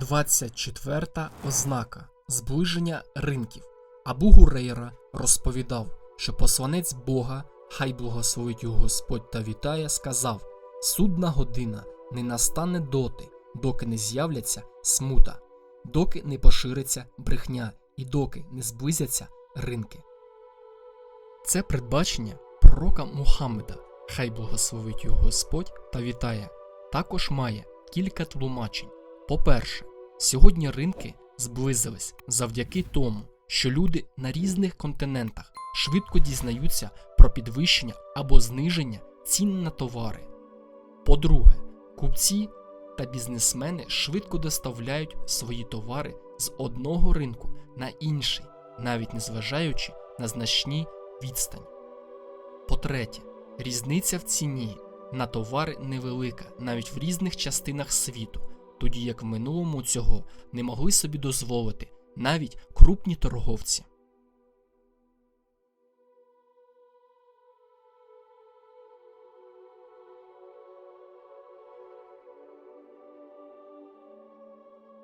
24 ознака зближення ринків. Абу Гурейра розповідав, що посланець Бога, хай благословить його Господь та вітає, сказав: Судна година не настане доти, доки не з'являться смута, доки не пошириться брехня і доки не зблизяться ринки. Це передбачення пророка Мухаммеда, хай благословить його Господь та вітає, також має кілька тлумачень. По-перше, сьогодні ринки зблизились завдяки тому, що люди на різних континентах швидко дізнаються про підвищення або зниження цін на товари. По-друге, купці та бізнесмени швидко доставляють свої товари з одного ринку на інший, навіть незважаючи на значні відстані. По-третє, різниця в ціні на товари невелика навіть в різних частинах світу, тоді як в минулому цього не могли собі дозволити навіть крупні торговці.